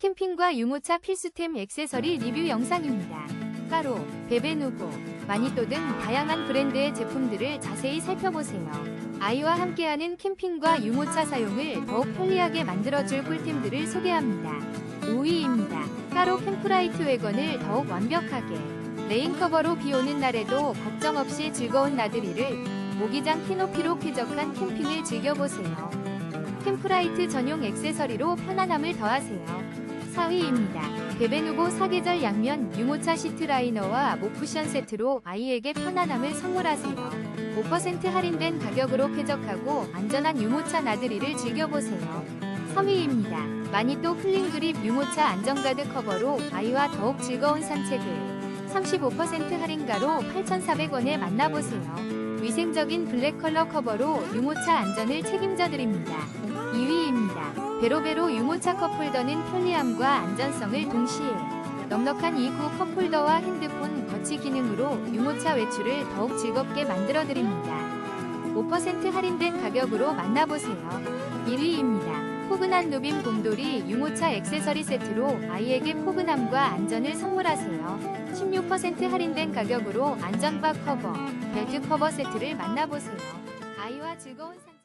캠핑과 유모차 필수템 액세서리 리뷰 영상입니다. 까로, 베베누보, 마니또 등 다양한 브랜드의 제품들을 자세히 살펴보세요. 아이와 함께하는 캠핑과 유모차 사용을 더욱 편리하게 만들어줄 꿀템들을 소개합니다. 5위입니다. 까로 캠프라이트 웨건을 더욱 완벽하게 레인커버로 비 오는 날에도 걱정 없이 즐거운 나들이를 모기장 키높이로 쾌적한 캠핑을 즐겨보세요. 캠프라이트 전용 액세서리로 편안함을 더하세요. 4위입니다. 베베누보 사계절 양면 유모차 시트 라이너와 목쿠션 세트로 아이에게 편안함을 선물하세요. 5% 할인된 가격으로 쾌적하고 안전한 유모차 나들이를 즐겨보세요. 3위입니다. 마니또 플링그립 유모차 안전가드 커버로 아이와 더욱 즐거운 산책을 35% 할인가로 8,400원에 만나보세요. 위생적인 블랙 컬러 커버로 유모차 안전을 책임져 드립니다. 2위입니다. 베로베로 유모차 컵홀더는 편리함과 안전성을 동시에 넉넉한 2구 컵홀더와 핸드폰 거치 기능으로 유모차 외출을 더욱 즐겁게 만들어 드립니다. 5% 할인된 가격으로 만나보세요. 1위입니다. 포근한 누빔 곰돌이 유모차 액세서리 세트로 아이에게 포근함과 안전을 선물하세요. 16% 할인된 가격으로 안전바 커버, 벨트 커버 세트를 만나보세요. 아이와 즐거운 산